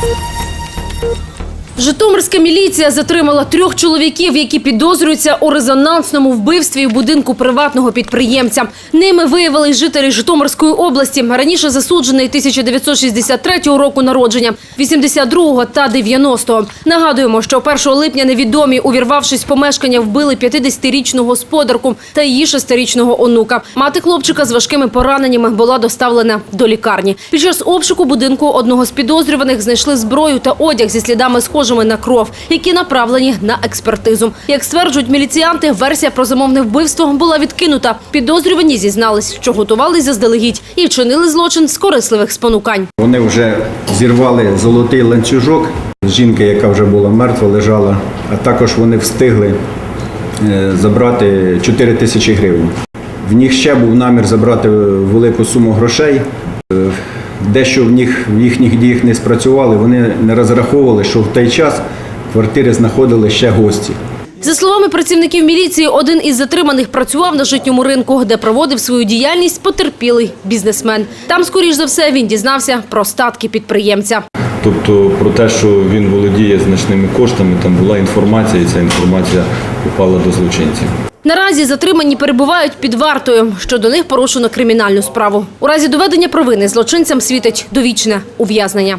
Thank you. Житомирська міліція затримала трьох чоловіків, які підозрюються у резонансному вбивстві в будинку приватного підприємця. Ними виявились жителі Житомирської області, раніше засуджений 1963 року народження, 82-го та 90-го. Нагадуємо, що 1 липня невідомі, увірвавшись в помешкання, вбили 50-річну господарку та її шестирічного онука. Мати хлопчика з важкими пораненнями була доставлена до лікарні. Під час обшуку будинку одного з підозрюваних знайшли зброю та одяг зі слідами схожими на кров, які направлені на експертизу. Як стверджують міліціянти, версія про замовне вбивство була відкинута. Підозрювані зізнались, що готувались заздалегідь і чинили злочин з корисливих спонукань. Вони вже зірвали золотий ланцюжок жінки, яка вже була мертва, лежала, а також вони встигли е, забрати 4 тисячі гривень. В них ще був намір забрати велику суму грошей. Дещо в них в їхніх діях не спрацювали. Вони не розраховували, що в той час в квартирі знаходили ще гості. За словами працівників міліції, один із затриманих працював на житньому ринку, де проводив свою діяльність потерпілий бізнесмен. Там, скоріш за все, він дізнався про статки підприємця. Тобто про те, що він володіє значними коштами, там була інформація, і ця інформація попала до злочинців. Наразі затримані перебувають під вартою. Щодо них порушено кримінальну справу. У разі доведення провини злочинцям світить довічне ув'язнення.